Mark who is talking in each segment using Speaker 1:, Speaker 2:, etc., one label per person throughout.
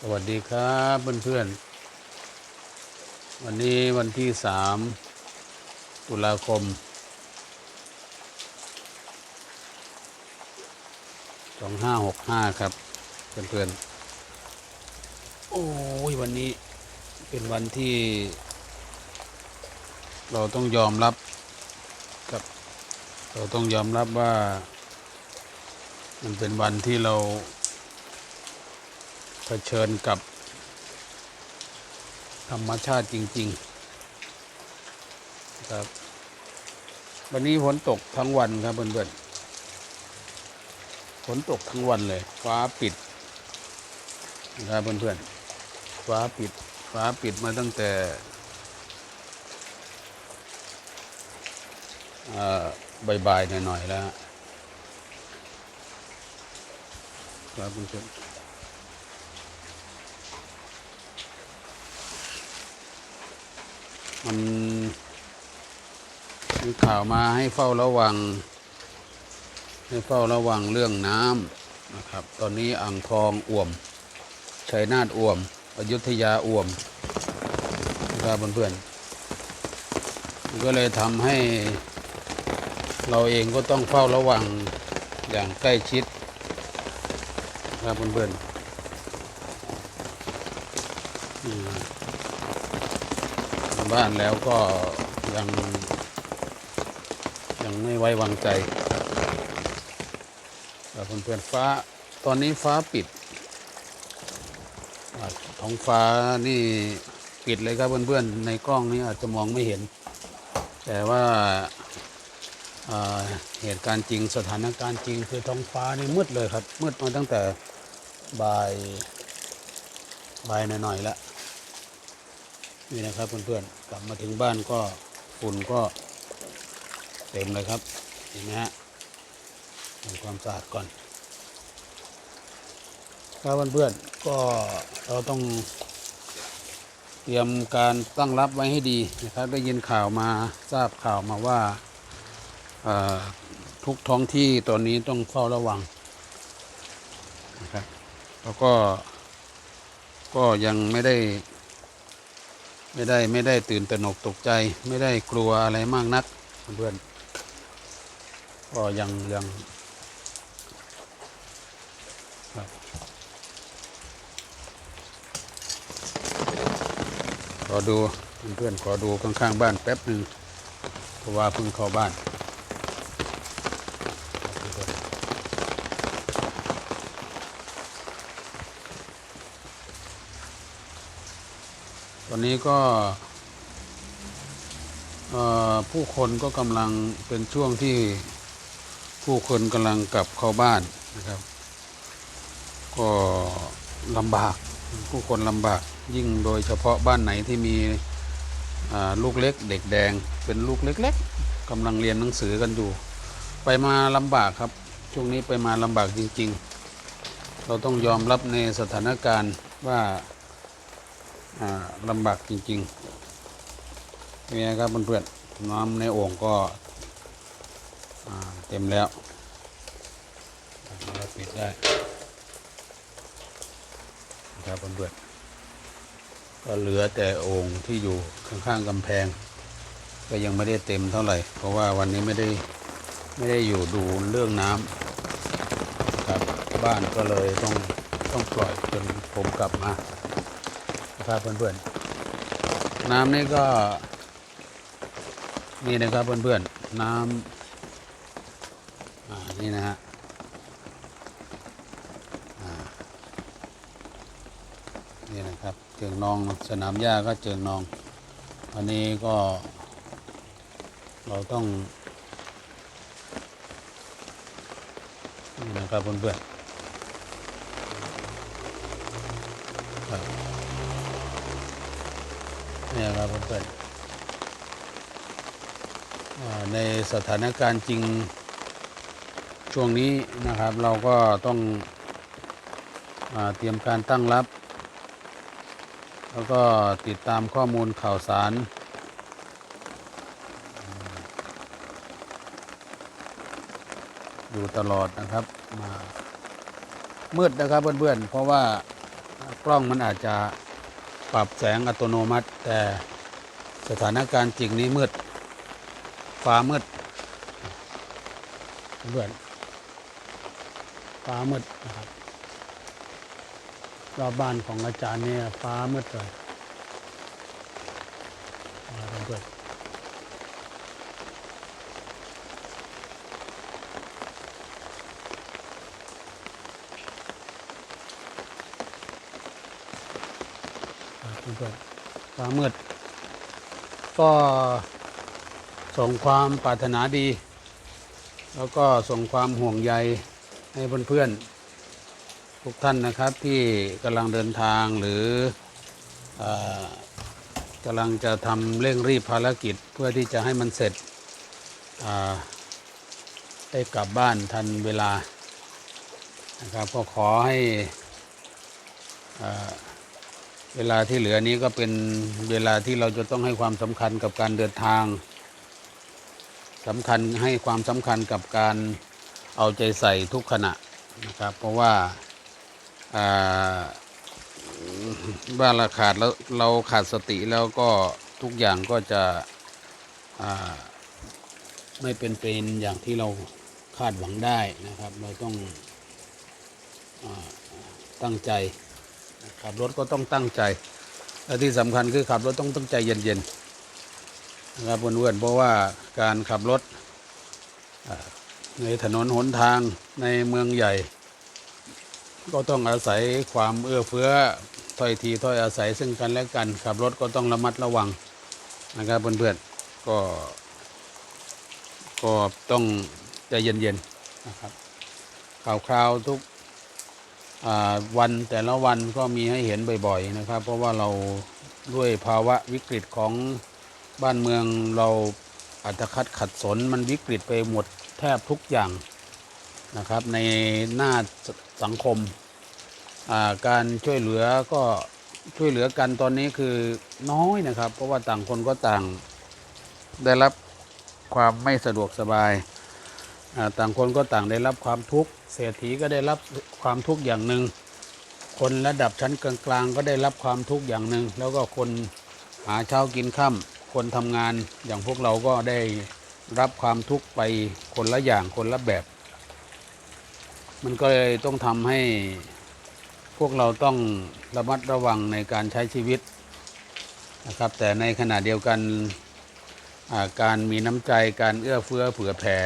Speaker 1: สวัสดีครับเพื่อนๆ วันนี้วันที่สามตุลาคม สองห้าหกห้าครับ เพื่อนๆ โอ้ยวันนี้เป็นวันที่ เราต้องยอมรับกับ เราต้องยอมรับว่า มันเป็นวันที่เรา เผชิญกับ ธรรมชาติจริง ๆ ครับ วันนี้ฝนตกทั้งวันครับเพื่อนๆฝนตกทั้งวันเลย ฟ้าปิดนะครับเพื่อนๆฟ้าปิด ฟ้าปิดมาตั้งแต่อ่อบ่ายๆหน่อยๆแล้วครับเพื่อนๆ มันมีข่าวมาให้เฝ้าระวัง ให้เฝ้าระวังเรื่องน้ำนะครับ ตอนนี้อ่างทองอ่วมชัยนาทอ่วมอยุธยาอ่วมนะครับเพื่อนๆมันก็เลยทำให้เราเองก็ต้องเฝ้าระวังอย่างใกล้ชิดนะครับเพื่อนๆอืม บ้านแล้วก็ยังยังไม่ไว้วางใจครับเพื่อนๆฟ้าตอนนี้ฟ้าปิดท้องฟ้านี่ปิดเลยครับเพื่อนๆในกล้องนี้อาจจะมองไม่เห็น แต่ว่าอ่าเหตุการณ์จริงสถานการณ์จริงคือท้องฟ้านี่มืดเลยครับ มืดมาตั้งแต่บ่ายบ่ายหน่อยๆแล้วนี่นะครับเพื่อนๆ ลับมาถึงบ้านก็ฝุ่นก็เต็มเลยครับ เห็นไหมฮะทำความสะอาดก่อนครับเพื่อนๆก็เราต้องเตรียมการตั้งรับไว้ให้ดีนะครับได้ยินข่าวมาทราบข่าวมาว่าทุกท้องที่ตอนนี้ต้องเฝ้าระวังนะครับแล้วก็ก็ยังไม่ได้ ไม่ได้ไม่ได้ตื่นตระหนกตกใจ ไม่ได้กลัวอะไรมากนักเพื่อนก็ยังยังขอดูเพื่อนๆขอดูข้างๆบ้านแป๊บหนึ่งเพราะว่าเพิ่งเข้าบ้าน อนนี้ก็ผู้คนก็กำลังเป็นช่วงที่ผู้คนกำลังกลับเข้าบ้านนะครับ ก็ลำบากผู้คนลำบากยิ่งโดยเฉพาะบ้านไหนที่มีลูกเล็ก เด็กแดงเป็นลูกเล็กๆกำลังเรียนหนังสือกันอยู่ ไปมาลำบากครับ ช่วงนี้ไปมาลำบากจริง ๆ เราต้องยอมรับในสถานการณ์ว่า ลำบากจริงๆนี่นะครับเพื่อนๆน้ำในโอ่งก็เต็มแล้วเราปิดได้ครับเพื่อนๆก็เหลือแต่โอ่งที่อยู่ข้างๆกำแพง ก็ยังไม่ได้เต็มเท่าไหร่ เพราะว่าวันนี้ไม่ได้ไม่ได้อยู่ดูเรื่องน้ำครับบ้านก็เลยต้องต้องปล่อยจนผมกลับมา ครับเพื่อนๆ น้ำนี่ก็ นี่นะครับเพื่อนๆ น้ำนี่นะฮะนี่นะครับเจิงนองสนามหญ้าก็เจิงนอง อันนี้ก็ เราต้องนี่นะครับเพื่อนๆ เนี่ยครับเพื่อนๆในสถานการณ์จริงช่วงนี้นะครับเราก็ต้องอเตรียมการตั้งรับ แล้วก็ติดตามข้อมูลข่าวสารอยู่ตลอดนะครับมามืดนะครับเพื่อนๆ เพราะว่ากล้องมันอาจจะ ปรับแสงอัตโนมัติ แต่สถานการณ์จริงนี้มืด ฟ้ามืดเพื่อนฟ้ามืดนะครับรอบบ้านของอาจารย์เนี่ยฟ้ามืดเลยมาเพื่อนๆเพื่อ นๆฟ้ามืด ก็ส่งความปรารถนาดี แล้วก็ส่งความห่วงใยให้เพื่อนๆทุกท่านนะครับที่กำลังเดินทางหรืออกำลังจะทำเร่งรีบภารกิจเพื่อที่จะให้มันเสร็จได้กลับบ้านทันเวลานะครับก็ขอให้อ่า เวลาที่เหลือนี้ก็เป็นเวลาที่เราจะต้องให้ความสำคัญกับการเดินทางสำคัญให้ความสำคัญกับการเอาใจใส่ทุกขณะนะครับ เพราะว่าบ้านเราขาดแล้วเราขาดสติแล้วก็ทุกอย่างก็จะไม่เป็นเป็นอย่างที่เราคาดหวังได้นะครับ เราต้องอตั้งใจ ขับรถก็ต้องตั้งใจ และที่สำคัญคือขับรถต้องตั้งใจเย็นๆนะครับเพื่อนๆเพราะว่าการขับรถในถนนหนทางในเมืองใหญ่ ก็ต้องอาศัยความเอื้อเฟื้อถ้อยทีถ้อยอาศัยซึ่งกันและกัน ขับรถก็ต้องระมัดระวังนะครับเพื่อนๆก็ก็ต้องใจเย็นๆนะครับข่าวคราวทุก วันแต่ละวันก็มีให้เห็นบ่อยๆนะครับ เพราะว่าเราด้วยภาวะวิกฤตของบ้านเมืองเราอัตคัดขัดสนมันวิกฤตไปหมดแทบทุกอย่างนะครับ ในหน้าสังคมาการช่วยเหลือก็ช่วยเหลือกันตอนนี้คือน้อยนะครับ เพราะว่าต่างคนก็ต่างได้รับความไม่สะดวกสบาย ต่างคนก็ต่างได้รับความทุกข์เศรษฐีก็ได้รับความทุกข์อย่างหนึ่ง คนระดับชั้นกลางๆ ก็ได้รับความทุกข์อย่างหนึ่ง แล้วก็คนหาเช้ากินค่ำคนทำงานอย่างพวกเราก็ได้รับความทุกข์ไปคนละอย่างคนละแบบ มันก็เลยต้องทำให้พวกเราต้องระมัดระวังในการใช้ชีวิตนะครับ แต่ในขณะเดียวกันการมีน้ำใจการเอื้อเฟื้อเผื่อแผ่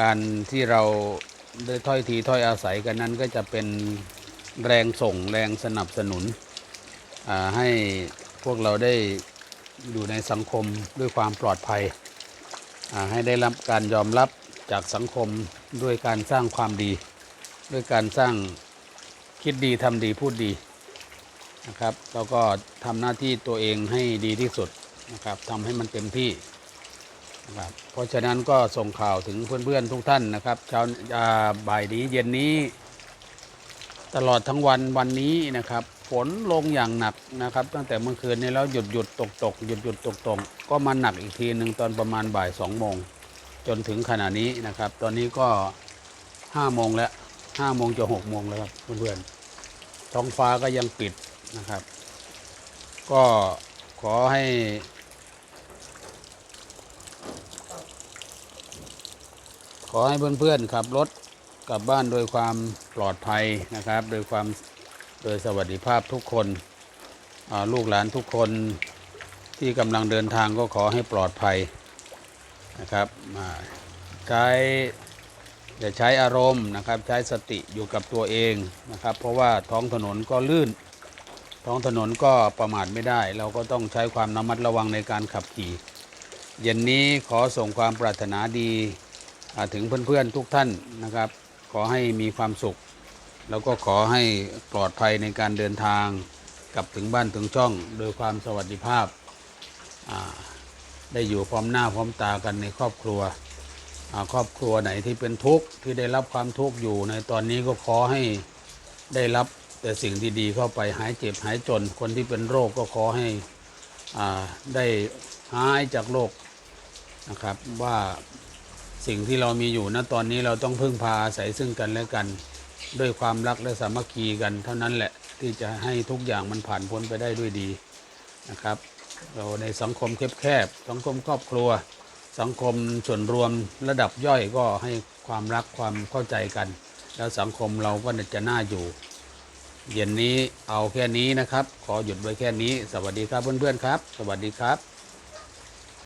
Speaker 1: การที่เราได้ถ้อยทีถ้อยอาศัยกันนั้นก็จะเป็นแรงส่งแรงสนับสนุนให้พวกเราได้อยู่ในสังคมด้วยความปลอดภัย ให้ได้รับการยอมรับจากสังคมด้วยการสร้างความดี ด้วยการสร้างคิดดีทำดีพูดดีนะครับแล้วก็ทำหน้าที่ตัวเองให้ดีที่สุดนะครับทำให้มันเต็มที่ นะครับเพราะฉะนั้นก็ส่งข่าวถึงเพื่อนๆทุกท่านนะครับเช้าอ่าบ่ายนี้เย็นนี้ ตลอดทั้งวันวันนี้นะครับ ฝนลงอย่างหนักนะครับ ตั้งแต่เมื่อคืนนี้แล้วหยุดหยุดตกตกหยุดหยุดตกตกก็มาหนักอีกทีหนึ่งตอนประมาณบ่ายสองโมงจนถึงขณะนี้นะครับ ตอนนี้ก็ห้าโมงแล้วห้าโมงจะหกโมงแล้วครับเพื่อนๆท้องฟ้าก็ยังปิดนะครับ ก็ขอให้ ขอให้เพื่อนๆขับรถกลับบ้านโดยความปลอดภัยนะครับ โดยความโดยสวัสดิภาพทุกคนลูกหลานทุกคนที่กำลังเดินทางก็ขอให้ปลอดภัยนะครับใช้อย่าใช้อารมณ์นะครับใช้สติอยู่กับตัวเองนะครับ เพราะว่าท้องถนนก็ลื่น ท้องถนนก็ประมาทไม่ได้ เราก็ต้องใช้ความระมัดระวังในการขับขี่ เย็นนี้ขอส่งความปรารถนาดี ถึงเพื่อนๆทุกท่านนะครับ ขอให้มีความสุข แล้วก็ขอให้ปลอดภัยในการเดินทางกลับถึงบ้านถึงช่อง โดยความสวัสดิภาพ ได้อยู่พร้อมหน้าพร้อมตากันในครอบครัว ครอบครัวไหนที่เป็นทุกข์ที่ได้รับความทุกข์อยู่ในตอนนี้ก็ขอให้ได้รับแต่สิ่งดีๆเข้าไปหายเจ็บหายจน คนที่เป็นโรคก็ขอให้อ่าได้หายจากโรคนะครับว่า สิ่งที่เรามีอยู่ณตอนนี้เราต้องพึ่งพาอาศัยซึ่งกันและกัน ด้วยความรักและสามัคคีกัน เท่านั้นแหละที่จะให้ทุกอย่างมันผ่านพ้นไปได้ด้วยดีนะครับ เราในสังคมแคบๆสังคมครอบครัว สังคมส่วนรวมระดับย่อยก็ให้ความรักความเข้าใจกัน แล้วสังคมเราก็จะน่าอยู่เย็นนี้เอาแค่นี้นะครับ ขอหยุดไว้แค่นี้ สวัสดีครับเพื่อนๆครับ สวัสดีครับ